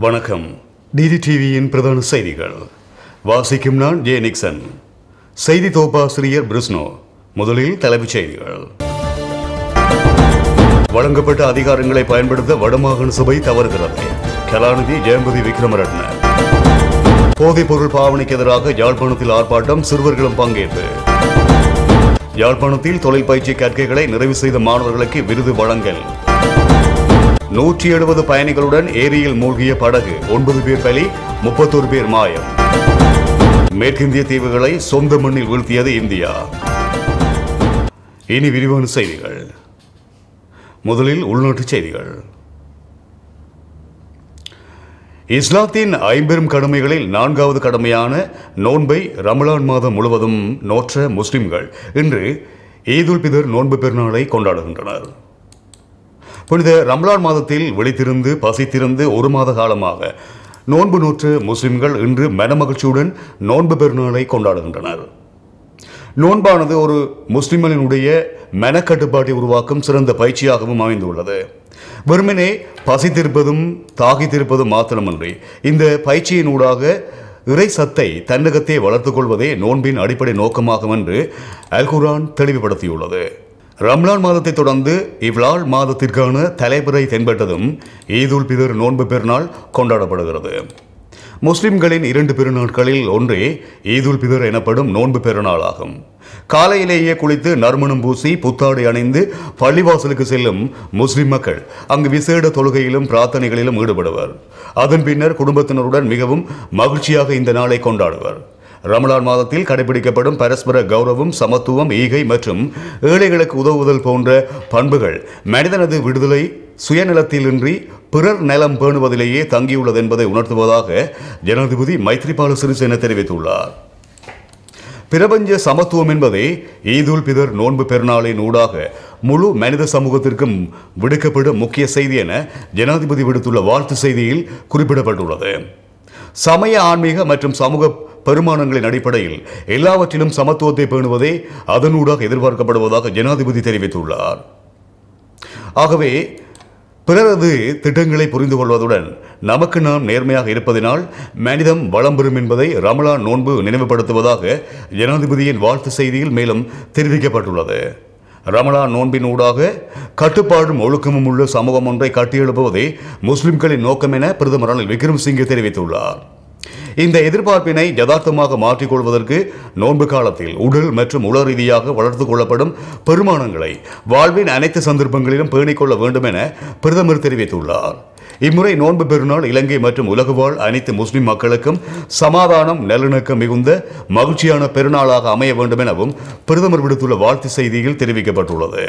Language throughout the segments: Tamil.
வணக்கம். டிடி டிவியின் பிரதான செய்திகள். வாசிக்கும் நான் ஜே நிக்சன். செய்தி தொகுப்பாசிரியர் பிரிஸ்னோ முதலில் தலைப்புச் செய்திகள். வழங்கப்பட்ட அதிகாரங்களை பயன்படுத்த வடமாகாண சபை தவறுகிறது. கலாநிதி ஜெயம்பதி விக்ரமரட்ன. போதைப் பொருள் பாவனைக்கு எதிராக யாழ்ப்பாணத்தில் ஆர்ப்பாட்டம் சிறுவர்களும் பங்கேற்பு. யாழ்ப்பாணத்தில் தொழில் பயிற்சி கற்கைகளை நிறைவு செய்த மாணவர்களுக்கு விருது வழங்கல். நூற்றி எழுபது பயணிகளுடன் ஏரியில் மூழ்கிய படகு ஒன்பது பேர் பலி முப்பத்தோரு பேர் மாயம். மேற்கிந்திய தீவுகளை சொந்த மண்ணில் வீழ்த்தியது இந்தியா. இனி விரிவான செய்திகள். முதலில் உள்நாட்டுச் செய்திகள். இஸ்லாத்தின் ஐம்பெரும் கடமைகளில் நான்காவது கடமையான நோன்பை ரமலான் மாதம் முழுவதும் நோற்ற முஸ்லிம்கள் இன்று ஈதுல் பிதர் நோன்பு பெருநாளை கொண்டாடுகின்றனர். புனித ரம்லான் மாதத்தில் விழித்திருந்து பசித்திருந்து ஒரு மாத காலமாக நோன்பு நூற்று முஸ்லிம்கள் இன்று மனமகிழ்ச்சியுடன் நோன்பு பெருநாளை கொண்டாடுகின்றனர். நோன்பானது ஒரு முஸ்லிம்களினுடைய மனக்கட்டுப்பாட்டை உருவாக்கும் சிறந்த பயிற்சியாகவும் அமைந்துள்ளது. வெறுமனே பசித்திருப்பதும் தாகித்திருப்பதும் மாத்திரமன்றி இந்த பயிற்சியினூடாக இறை சத்தை தன்னகத்தை வளர்த்துக் கொள்வதே நோன்பின் அடிப்படை நோக்கமாகும் என்று அல்குரான் தெளிவுபடுத்தியுள்ளது. ரம்லான் மாதத்தை தொடர்ந்து இவ்லால் மாதத்திற்கான தலைமுறை தென்பட்டதும் ஈதுல் பிதர் நோன்பு பெருநாள் கொண்டாடப்படுகிறது. முஸ்லிம்களின் இரண்டு பெருநாட்களில் ஒன்றே ஈதுல் பிதர் எனப்படும் நோன்பு பெருநாளாகும். காலையிலேயே குளித்து நறுமணம் பூசி புத்தாடை அணிந்து பள்ளிவாசலுக்கு செல்லும் முஸ்லிம் மக்கள் அங்கு விசேட தொழுகையிலும் பிரார்த்தனைகளிலும் ஈடுபடுவர். அதன் பின்னர் குடும்பத்தினருடன் மிகவும் மகிழ்ச்சியாக இந்த நாளை கொண்டாடுவர். ரமலான் மாதத்தில் கடைபிடிக்கப்படும் பரஸ்பர கௌரவம் சமத்துவம் ஈகை மற்றும் ஏழைகளுக்கு உதவுதல் போன்ற பண்புகள் மனிதனது விடுதலை சுயநலத்திலின்றி பிறர் நலம் பேணுவதிலேயே தங்கியுள்ளது என்பதை உணர்த்துவதாக ஜனாதிபதி மைத்ரிபால சிறிசேன தெரிவித்துள்ளார். பிரபஞ்ச சமத்துவம் என்பதே ஈதுல் பிதர் நோன்பு பெருநாளின் ஊடாக முழு மனித சமூகத்திற்கும் விடுக்கப்படும் முக்கிய செய்தி என ஜனாதிபதி விடுத்துள்ள வாழ்த்து செய்தியில் குறிப்பிடப்பட்டுள்ளது. சமய ஆன்மீக மற்றும் சமூக பெருமானங்களின் அடிப்படையில் எல்லாவற்றிலும் சமத்துவத்தை பேணுவதே அதனூடாக எதிர்பார்க்கப்படுவதாக ஜனாதிபதி தெரிவித்துள்ளார். ஆகவே பிறரது திட்டங்களை புரிந்து கொள்வதுடன் நமக்கு நாம் நேர்மையாக இருப்பதினால் மனிதம் வளம் பெறும் என்பதை ரமலான் நோன்பு நினைவுபடுத்துவதாக ஜனாதிபதியின் வாழ்த்து செய்தியில் மேலும் தெரிவிக்கப்பட்டுள்ளது. ரமலான் நோன்பின் ஊடாக கட்டுப்பாடும் ஒழுக்கமும் உள்ள சமூகம் ஒன்றை கட்டியெழுப்புவதே முஸ்லிம்களின் நோக்கம் என பிரதமர் ரணில் விக்ரமசிங்கே தெரிவித்துள்ளார். இந்த எதிர்பார்ப்பினை யதார்த்தமாக மாற்றிக்கொள்வதற்கு நோன்பு காலத்தில் உடல் மற்றும் உள ரீதியாக வளர்த்துக் கொள்ளப்படும் பெருமானங்களை வாழ்வின் அனைத்து சந்தர்ப்பங்களிலும் பேணிக்கொள்ள வேண்டும் என பிரதமர் தெரிவித்துள்ளார். இம்முறை நோன்பு பெருநாள் இலங்கை மற்றும் உலக வாழ் அனைத்து முஸ்லிம் மக்களுக்கும் சமாதானம் நல்லிணக்கம் மிகுந்த மகிழ்ச்சியான பெருநாளாக அமைய வேண்டும் எனவும் பிரதமர் விடுத்துள்ள வாழ்த்து செய்தியில் தெரிவிக்கப்பட்டுள்ளது.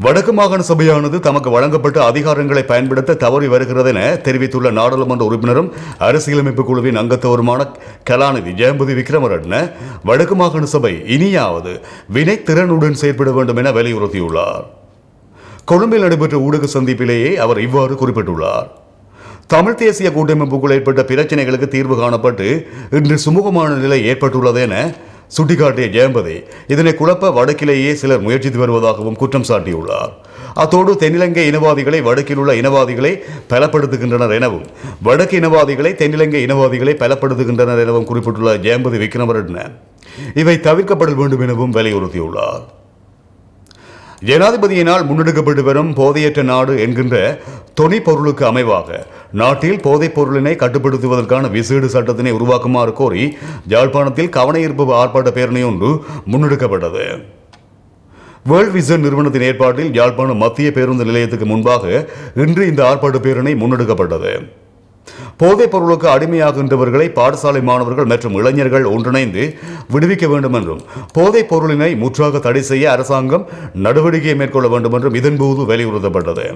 வடக்கு மாகாண சபையானது தமக்கு வழங்கப்பட்ட அதிகாரங்களை பயன்படுத்த தவறி வருகிறது என தெரிவித்துள்ள நாடாளுமன்ற உறுப்பினரும் அரசியலமைப்பு குழுவின் அங்கத்தவருமான கலாநிதி ஜெயம்பதி விக்ரமரட்ன வடக்கு மாகாண சபை இனியாவது வினைத்திறனுடன் செயற்பட வேண்டும் என வலியுறுத்தியுள்ளார். கொழும்பில் நடைபெற்ற ஊடக சந்திப்பிலேயே அவர் இவ்வாறு குறிப்பிட்டுள்ளார். தமிழ் தேசிய கூட்டமைப்புக்குள் ஏற்பட்ட பிரச்சனைகளுக்கு தீர்வு காணப்பட்டு இன்று சுமூகமான நிலை ஏற்பட்டுள்ளது என சுட்டிக்காட்டிய ஜெயம்பதி இதனை குழப்ப வடக்கிலேயே சிலர் முயற்சித்து வருவதாகவும் குற்றம் சாட்டியுள்ளார். அத்தோடு தென்னிலங்கை இனவாதிகளை வடக்கில் உள்ள இனவாதிகளை பலப்படுத்துகின்றனர் எனவும் வடக்கு இனவாதிகளை தென்னிலங்கை இனவாதிகளை பலப்படுத்துகின்றனர் எனவும் குறிப்பிட்டுள்ள ஜெயம்பதி விக்ரமரட்ன இவை தவிர்க்கப்பட வேண்டும் எனவும் வலியுறுத்தியுள்ளார். ஜனாதிபதியினால் முன்னெடுக்கப்பட்டு வரும் போதையற்ற நாடு என்கின்ற தொனி பொருளுக்கு அமைவாக நாட்டில் போதைப் பொருளினை கட்டுப்படுத்துவதற்கான விசேட சட்டத்தினை உருவாக்குமாறு கோரி யாழ்ப்பாணத்தில் கவனஈர்ப்பு ஆர்ப்பாட்ட பேரணி ஒன்று முன்னெடுக்கப்பட்டது. வேர்ல்ட் விசன் நிறுவனத்தின் ஏற்பாட்டில் யாழ்ப்பாணம் மத்திய பேருந்து நிலையத்துக்கு முன்பாக இன்று இந்த ஆர்ப்பாட்ட பேரணி முன்னெடுக்கப்பட்டது. போதைப் பொருளுக்கு அடிமையாகின்றவர்களை பாடசாலை மாணவர்கள் மற்றும் இளைஞர்கள் ஒன்றிணைந்து விடுவிக்க வேண்டும் என்றும் போதைப் பொருளினை முற்றாக தடை செய்ய அரசாங்கம் நடவடிக்கை மேற்கொள்ள வேண்டும் என்றும் இதன்போது வலியுறுத்தப்பட்டது.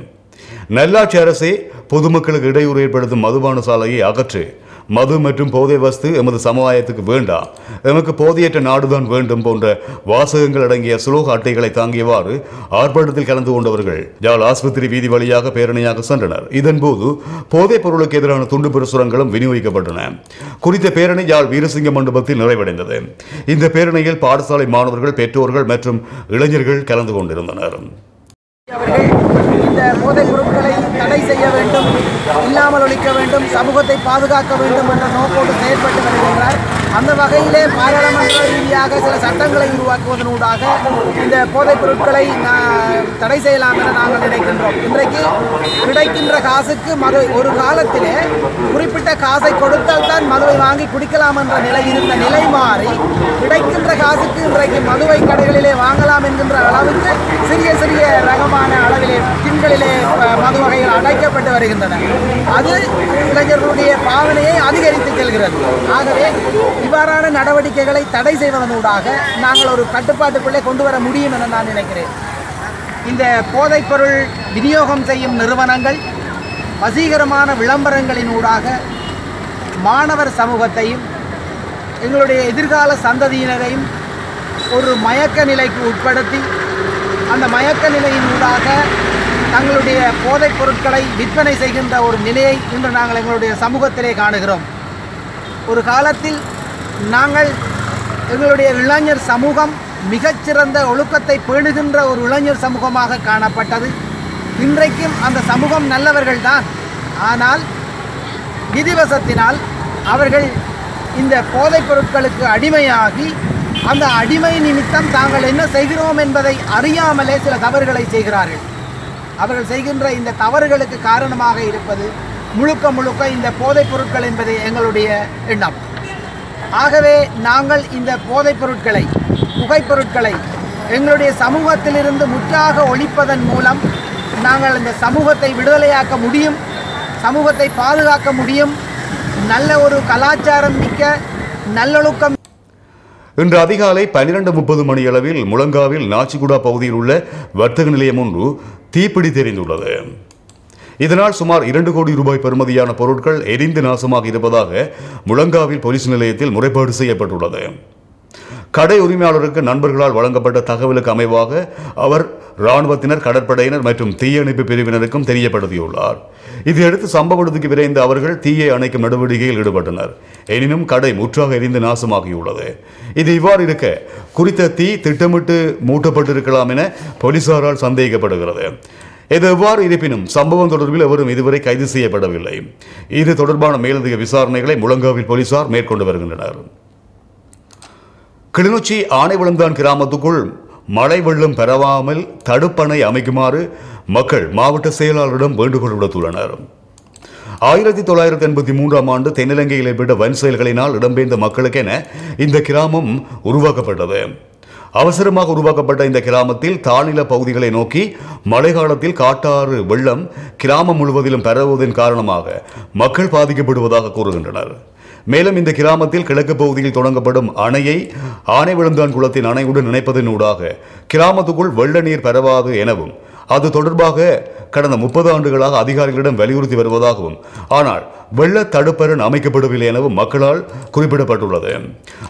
நல்லாட்சி அரசே பொதுமக்களுக்கு இடையூறு ஏற்படுத்தும் மதுபான சாலையை அகற்று மது மற்றும் போதை வஸ்து எமது சமுதாயத்துக்கு வேண்டாம் எமக்கு போதையற்ற நாடுதான் வேண்டும் போன்ற வாசகங்கள் அடங்கிய சுலோக அட்டைகளை தாங்கியவாறு ஆர்ப்பாட்டத்தில் கலந்து கொண்டவர்கள் யாழ் ஆஸ்பத்திரி வீதி வழியாக பேரணியாக சென்றனர். இதன்போது போதைப் பொருளுக்கு எதிரான துண்டு பிரசுரங்களும் விநியோகிக்கப்பட்டன. குறித்த பேரணி யாழ் வீரசிங்க மண்டபத்தில் நிறைவடைந்தது. இந்த பேரணியில் பாடசாலை மாணவர்கள் பெற்றோர்கள் மற்றும் இளைஞர்கள் கலந்து கொண்டிருந்தனர். அவர்கள் இந்த போதைப் பொருட்களை தடை செய்ய வேண்டும் இல்லாமல் ஒழிக்க வேண்டும் சமூகத்தை பாதுகாக்க வேண்டும் என்ற நோக்கோடு செயல்பட்டு வருகின்றார். அந்த வகையிலே பாராளுமன்ற ரீதியாக சில சட்டங்களை உருவாக்குவதனூடாக இந்த போதைப் பொருட்களை நான் தடை செய்யலாம் என நாங்கள் நினைக்கின்றோம். இன்றைக்கு கிடைக்கின்ற காசுக்கு மது ஒரு காலத்திலே குறிப்பிட்ட காசை கொடுத்தால் தான் மதுவை வாங்கி குடிக்கலாம் என்ற நிலை இருந்த நிலை மாறி கிடைக்கின்ற காசுக்கு இன்றைக்கு மதுவை கடைகளிலே வாங்கலாம் என்கின்ற அளவுக்கு சிறிய சிறிய ரகமான அளவிலே திண்களிலே மது வகைகள் அடைக்கப்பட்டு வருகின்றன. அது இளைஞர்களுடைய பாவனையை அதிகரித்து செல்கிறது. ஆகவே இவ்வாறான நடவடிக்கைகளை தடை செய்வதனூடாக நாங்கள் ஒரு கட்டுப்பாட்டுக்குள்ளே கொண்டு வர முடியும் என நான் நினைக்கிறேன். இந்த போதைப்பொருள் விநியோகம் செய்யும் நிறுவனங்கள் வசீகரமான விளம்பரங்களினூடாக மாணவர் சமூகத்தையும் எங்களுடைய எதிர்கால சந்ததியினரையும் ஒரு மயக்க நிலைக்கு உட்படுத்தி அந்த மயக்க நிலையினூடாக தங்களுடைய போதைப் பொருட்களை விற்பனை செய்கின்ற ஒரு நிலையை இன்று நாங்கள் எங்களுடைய சமூகத்திலே காணுகிறோம். ஒரு காலத்தில் நாங்கள் எங்களுடைய இளைஞர் சமூகம் மிகச்சிறந்த ஒழுக்கத்தை பேணுகின்ற ஒரு இளைஞர் சமூகமாக காணப்பட்டது. இன்றைக்கும் அந்த சமூகம் நல்லவர்கள்தான். ஆனால் விதிவசத்தினால் அவர்கள் இந்த போதைப் பொருட்களுக்கு அடிமையாகி அந்த அடிமை நிமித்தம் தாங்கள் என்ன செய்கிறோம் என்பதை அறியாமலே சில தவறுகளை செய்கிறார்கள். அவர்கள் செய்கின்ற இந்த தவறுகளுக்கு காரணமாக இருப்பது முழுக்க முழுக்க இந்த போதைப் பொருட்கள் என்பது எங்களுடைய எண்ணம். ஆகவே நாங்கள் இந்த போதைப் பொருட்களை புகைப்பொருட்களை எங்களுடைய சமூகத்திலிருந்து முற்றாக ஒழிப்பதன் மூலம் நாங்கள் இந்த சமூகத்தை விடுதலையாக்க முடியும் சமூகத்தை பாதுகாக்க முடியும். நல்ல ஒரு கலாச்சாரம் மிக்க நல்லொழுக்கம். இன்று அதிகாலை பன்னிரண்டு முப்பது மணியளவில் முழங்காவில் நாச்சிகுடா பகுதியில் உள்ள வர்த்தக நிலையம் ஒன்று தீப்பிடி தெரிந்துள்ளது. இதனால் சுமார் இரண்டு கோடி ரூபாய் பெறுமதியான பொருட்கள் எரிந்து நாசமாக இருப்பதாக முழங்காவில் போலீஸ் நிலையத்தில் முறைப்பாடு செய்யப்பட்டுள்ளது. கடை உரிமையாளருக்கு நண்பர்களால் வழங்கப்பட்ட தகவலுக்கு அமைவாக அவர் இராணுவத்தினர் கடற்படையினர் மற்றும் தீயணைப்பு பிரிவினருக்கும் தெரியப்படுத்தியுள்ளார். இதையடுத்து சம்பவ இடத்துக்கு விரைந்த அவர்கள் தீயை அணைக்கும் நடவடிக்கையில் ஈடுபட்டனர். எனினும் கடை முற்றாக எரிந்து நாசமாகியுள்ளது. இது இவ்வாறு இருக்க குறித்த தீ திட்டமிட்டு மூட்டப்பட்டிருக்கலாம் என போலீசாரால் சந்தேகிக்கப்படுகிறது இது எவ்வாறு இருப்பினும் சம்பவம் தொடர்பில் எவரும் இதுவரை கைது செய்யப்படவில்லை. இது தொடர்பான மேலதிக விசாரணைகளை முழங்காவில் போலீசார் மேற்கொண்டு வருகின்றனர். கிளிநொச்சி ஆனைவிளந்தான் கிராமத்துக்குள் மழை வெள்ளம் பெறவாமல் தடுப்பணை அமைக்குமாறு மக்கள் மாவட்ட செயலாளரிடம் வேண்டுகோள் விடுத்துள்ளனர். ஆயிரத்தி தொள்ளாயிரத்தி எண்பத்தி மூன்றாம் ஆண்டு தென்னிலங்கையில் ஏற்பட்ட வன் செயல்களினால் இடம்பெயர்ந்த மக்களுக்கென இந்த கிராமம் உருவாக்கப்பட்டது. அவசரமாக உருவாக்கப்பட்ட இந்த கிராமத்தில் தாழ்நில பகுதிகளை நோக்கி மழை காலத்தில் காட்டாறு வெள்ளம் கிராமம் முழுவதிலும் பரவுவதன் காரணமாக மக்கள் பாதிக்கப்படுவதாக கூறுகின்றனர். மேலும் இந்த கிராமத்தில் கிழக்கு பகுதியில் தொடங்கப்படும் அணையை ஆனைவிழுந்தான் குளத்தின் அணையுடன் இணைப்பதனூடாக கிராமத்துக்குள் வெள்ள நீர் பரவாது எனவும் அது தொடர்பாக கடந்த முப்பது ஆண்டுகளாக அதிகாரிகளிடம் வலியுறுத்தி வருவதாகவும் ஆனால் வெள்ள தடுப்பரண் அமைக்கப்படவில்லை எனவும் மக்களால் குறிப்பிடப்பட்டுள்ளது.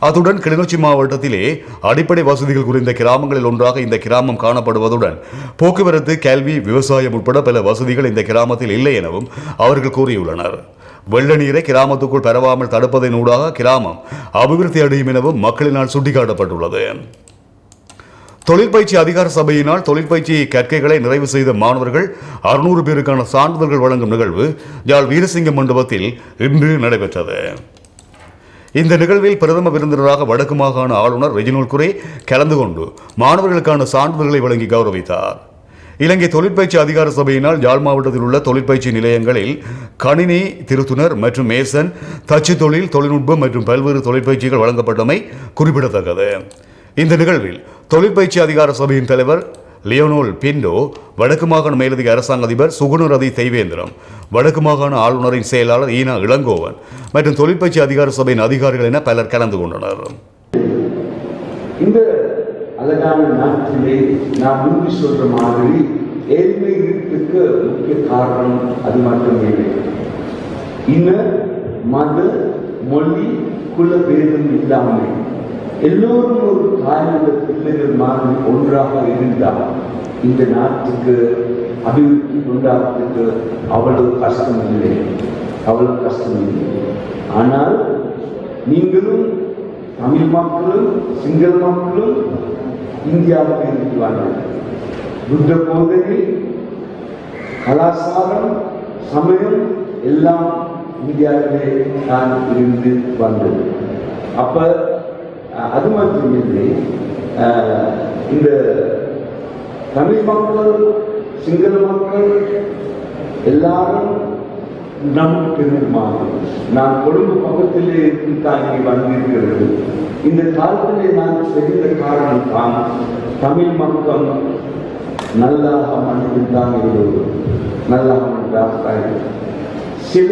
அத்துடன் கிளிநொச்சி மாவட்டத்திலே அடிப்படை வசதிகள் குறித்த கிராமங்களில் ஒன்றாக இந்த கிராமம் காணப்படுவதுடன் போக்குவரத்து கல்வி விவசாயம் உட்பட பல வசதிகள் இந்த கிராமத்தில் இல்லை எனவும் அவர்கள் கூறியுள்ளனர். வெள்ள நீரை கிராமத்துக்குள் பரவாமல் தடுப்பதனூடாக கிராமம் அபிவிருத்தி அடையும் எனவும் மக்களினால் சுட்டிக்காட்டப்பட்டுள்ளது. தொழிற்பயிற்சி அதிகார சபையினால் தொழிற்பயிற்சி கற்கைகளை நிறைவு செய்த மாணவர்கள் அறுநூறு பேருக்கான சான்றிதழ்கள் வழங்கும் நிகழ்வு யாழ் வீரசிங்க மண்டபத்தில் இன்று நடைபெற்றது. இந்த நிகழ்வில் பிரதம விருந்தினராக வடக்கு மாகாண ஆளுநர் ரெஜினோல் குரே கலந்து கொண்டு மாணவர்களுக்கான சான்றிதழ்களை வழங்கி கௌரவித்தார். இலங்கை தொழிற்பயிற்சி அதிகார சபையினால் யாழ் மாவட்டத்தில் உள்ள தொழிற்பயிற்சி நிலையங்களில் கணினி திருத்துனர் மற்றும் மேசன் தச்சு தொழில் தொழில்நுட்பம் மற்றும் பல்வேறு தொழிற்பயிற்சிகள் வழங்கப்பட்டமை குறிப்பிடத்தக்கது. இந்த நிகழ்வில் தொழிற்பயிற்சி அதிகார சபையின் தலைவர் லியோனோல் பிண்டோ வடக்கு மாகாண மேலதிக அரசாங்க அதிபர் சுகுணரதி தெய்வேந்திரம் வடக்கு மாகாண ஆளுநரின் செயலாளர் ஈனா இளங்கோவன் மற்றும் தொழிற்பயிற்சி அதிகார சபையின் அதிகாரிகள் என பலர் கலந்து கொண்டனர். இந்த அழகான நாட்டிலே நான் முன்பு சொல்ற மாதிரி ஏழ்மைகளுக்கு முக்கிய காரணம் அது மட்டுமே இல்லை. இன மத மொழி குல பேதம் இல்லாமல் எல்லோரும் ஒரு தாயோட பிள்ளைகள் மாதிரி ஒன்றாக இருந்தால் இந்த நாட்டுக்கு அபிவிருத்தி உண்டாகிறதுக்கு அவ்வளவு கஷ்டம் இல்லை. அவ்வளவு கஷ்டம் இல்லை. ஆனால் நீங்களும் தமிழ் மக்களும் சிங்கள மக்களும் இந்தியாவுக்கு இருக்கிறார்கள் புத்த போதையில் கலாச்சாரம் சமயம் எல்லாம் இந்தியாவிலே தான் இருந்து வந்தது அப்ப அஹ், அது மட்டுமில்லை அஹ், இந்த தமிழ் மக்கள் சிங்கள மக்கள் எல்லாரும் நம் பெருமாள் நான் கொழும்பு பக்கத்திலே இருந்து இங்கே வந்திருக்கிறது. இந்த காலத்திலே நான் செய்த காரணம் தான் தமிழ் மக்கள் நல்லாக மனதில் தான் இருந்தது நல்லாக சில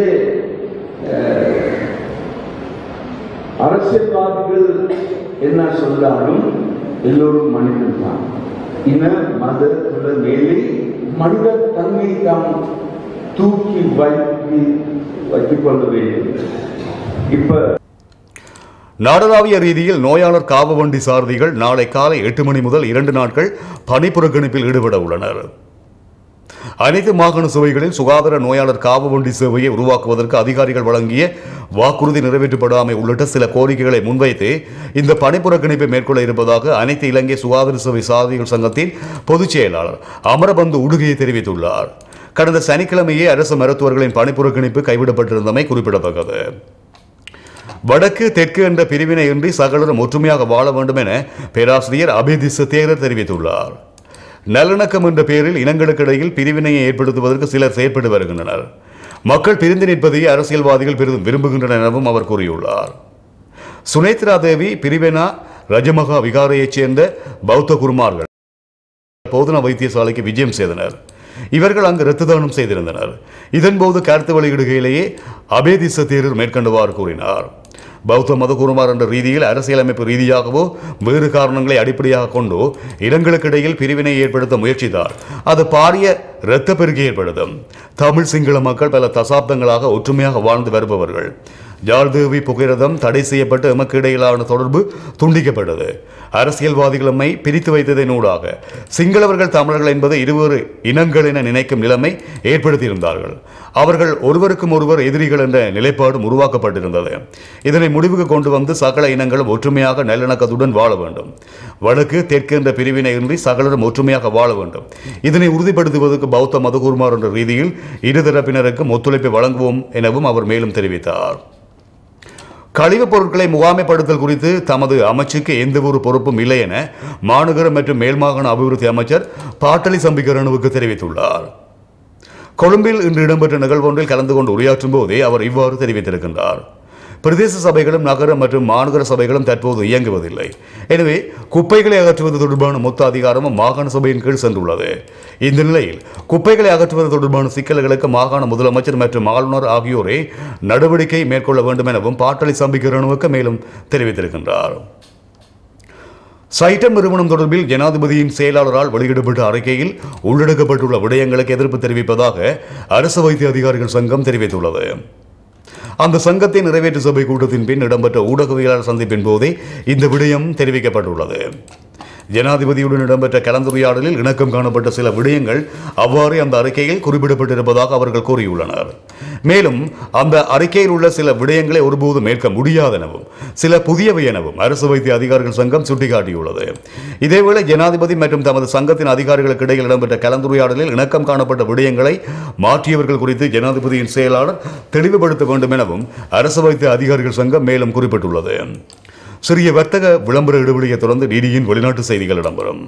அரசியல்வாதிகள் என்ன சொன்னாலும் எல்லோரும் மனிதன் தான் இன மத மேலே மனித தன்மை தான் தூக்கி வைத்து வைத்துக் கொள்ள வேண்டும் இப்ப நாடளாவிய ரீதியில் நோயாளர் காவு வண்டி சாரதிகள் நாளை காலை எட்டு மணி முதல் இரண்டு நாட்கள் பணிப்புறக்கணிப்பில் ஈடுபட உள்ளனர். அனைத்து மாகாண சபைகளில் சுகாதார நோயாளர் காவு வண்டி சேவையை உருவாக்குவதற்கு அதிகாரிகள் வழங்கிய வாக்குறுதி நிறைவேற்றப்படாமை உள்ளிட்ட சில கோரிக்கைகளை முன்வைத்து இந்த பணிப்புறக்கணிப்பை மேற்கொள்ள இருப்பதாக அனைத்து இலங்கை சுகாதார சேவை சாரதிகள் சங்கத்தின் பொதுச் செயலாளர் அமரபந்து உடுகையை தெரிவித்துள்ளார். கடந்த சனிக்கிழமையே அரசு மருத்துவர்களின் பணிப்புறக்கணிப்பு கைவிடப்பட்டிருந்தமை குறிப்பிடத்தக்கது. வடக்கு தெற்கு என்ற பிரிவினையின்றி சகலரும் ஒற்றுமையாக வாழ வேண்டும் என பேராசிரியர் அபிதிச தேரர் தெரிவித்துள்ளார். நல்லிணக்கம் என்ற பெயரில் இனங்களுக்கிடையில் பிரிவினையை ஏற்படுத்துவதற்கு சிலர் செயற்பட்டு வருகின்றனர். மக்கள் பிரிந்து நிற்பதையே அரசியல்வாதிகள் பெரிதும் விரும்புகின்றனர் எனவும் அவர் கூறியுள்ளார். சுனேத்ரா தேவி பிரிவினா ரஜமகா விகாரையைச் சேர்ந்த பௌத்த குருமார்கள் போதனா வைத்தியசாலைக்கு விஜயம் செய்தனர். இவர்கள் அங்கு இரத்த தானம் செய்திருந்தனர் இதன்போது கருத்து வெளியிடுகையிலேயே அபேதிச தேரர் மேற்கண்டவாறு கூறினார். பௌத்த மதகுருமார் என்ற ரீதியில் அரசியலமைப்பு ரீதியாகவோ வேறு காரணங்களை அடிப்படையாக கொண்டோ இடங்களுக்கு இடையில் பிரிவினை ஏற்படுத்த முயற்சித்தார். அது பாரிய இரத்த பெருக்கை ஏற்படுத்தும். தமிழ் சிங்கள மக்கள் பல தசாப்தங்களாக ஒற்றுமையாக வாழ்ந்து வருபவர்கள். ஜார்தேவி புகிரதம் தடை செய்யப்பட்டு எமக்கு இடையிலான தொடர்பு துண்டிக்கப்பட்டது. அரசியல்வாதிகளுமை பிரித்து வைத்ததனூடாக சிங்களவர்கள் தமிழர்கள் என்பது இருவரு இனங்கள் என நினைக்கும் நிலைமை ஏற்படுத்தியிருந்தார்கள். அவர்கள் ஒருவருக்கும் ஒருவர் எதிரிகள் என்ற நிலைப்பாடும் உருவாக்கப்பட்டிருந்தது. இதனை முடிவுக்கு கொண்டு வந்து சகல இனங்களும் ஒற்றுமையாக நல்லிணக்கத்துடன் வாழ வேண்டும். வடக்கு தெற்கு என்ற பிரிவினையின்றி சகலரும் ஒற்றுமையாக வாழ வேண்டும். இதனை உறுதிப்படுத்துவதற்கு பௌத்த மதகுருமார் என்ற ரீதியில் இருதரப்பினருக்கும் ஒத்துழைப்பை வழங்குவோம் எனவும் அவர் மேலும் தெரிவித்தார். கழிவுப் பொருட்களை முகாமைப்படுத்தல் குறித்து தமது அமைச்சுக்கு எந்த ஒரு பொறுப்பும் இல்லை என மாநகர மற்றும் மேல்மாகாண அபிவிருத்தி அமைச்சர் பாட்டலி சம்பிகரனுவுக்கு தெரிவித்துள்ளார். கொழும்பில் இன்று இடம்பெற்ற நிகழ்வொன்றில் கலந்து கொண்டு உரையாற்றும் போதே அவர் இவ்வாறு தெரிவித்திருக்கின்றார். பிரதேச சபைகளும் நகர மற்றும் மாநகர சபைகளும் தற்போது இயங்குவதில்லை. எனவே குப்பைகளை அகற்றுவது தொடர்பான மொத்த அதிகாரமும் மாகாண சபையின் கீழ் சென்றுள்ளது. இந்த நிலையில் குப்பைகளை அகற்றுவது தொடர்பான சிக்கல்களுக்கு மாகாண முதலமைச்சர் மற்றும் ஆளுநர் ஆகியோரே நடவடிக்கை மேற்கொள்ள வேண்டும் எனவும் பாட்டாளி சம்பிக்கிறனுக்கு மேலும் தெரிவித்திருக்கின்றார். சைட்டம் நிறுவனம் தொடர்பில் ஜனாதிபதியின் செயலாளரால் வெளியிடப்பட்ட அறிக்கையில் உள்ளடக்கப்பட்டுள்ள விடயங்களுக்கு எதிர்ப்பு தெரிவிப்பதாக அரசு வைத்திய அதிகாரிகள் சங்கம் தெரிவித்துள்ளது. அந்த சங்கத்தின் நிறைவேற்று சபை கூட்டத்தின் பின் இடம்பெற்ற ஊடகவியலாளர் சந்திப்பின் போதே இந்த விடயம் தெரிவிக்கப்பட்டுள்ளது. ஜனாதிபதியுடன் இடம்பெற்ற கலந்துரையாடலில் இணக்கம் காணப்பட்ட சில விடயங்கள் அவ்வாறு அந்த அறிக்கையில் குறிப்பிடப்பட்டிருப்பதாக அவர்கள் கூறியுள்ளனர். மேலும் அந்த அறிக்கையில் உள்ள சில விடயங்களை ஒருபோதும் ஏற்க முடியாதெனவும் சில புதியவை எனவும் அரசு வைத்திய அதிகாரிகள் சங்கம் சுட்டிக்காட்டியுள்ளது. இதேவேளை ஜனாதிபதி மற்றும் தமது சங்கத்தின் அதிகாரிகளுக்கு இடையில் இடம்பெற்ற கலந்துரையாடலில் இணக்கம் காணப்பட்ட விடயங்களை மாற்றியவர்கள் குறித்து ஜனாதிபதியின் செயலாளர் தெளிவுபடுத்த வேண்டும் எனவும் அரசு வைத்திய அதிகாரிகள் சங்கம் மேலும் குறிப்பிட்டுள்ளது. சிறிய வர்த்தக விளம்பர இடைவெளியை தொடர்ந்து டிடியின் வெளிநாட்டு செய்திகள் இடம்பெறும்.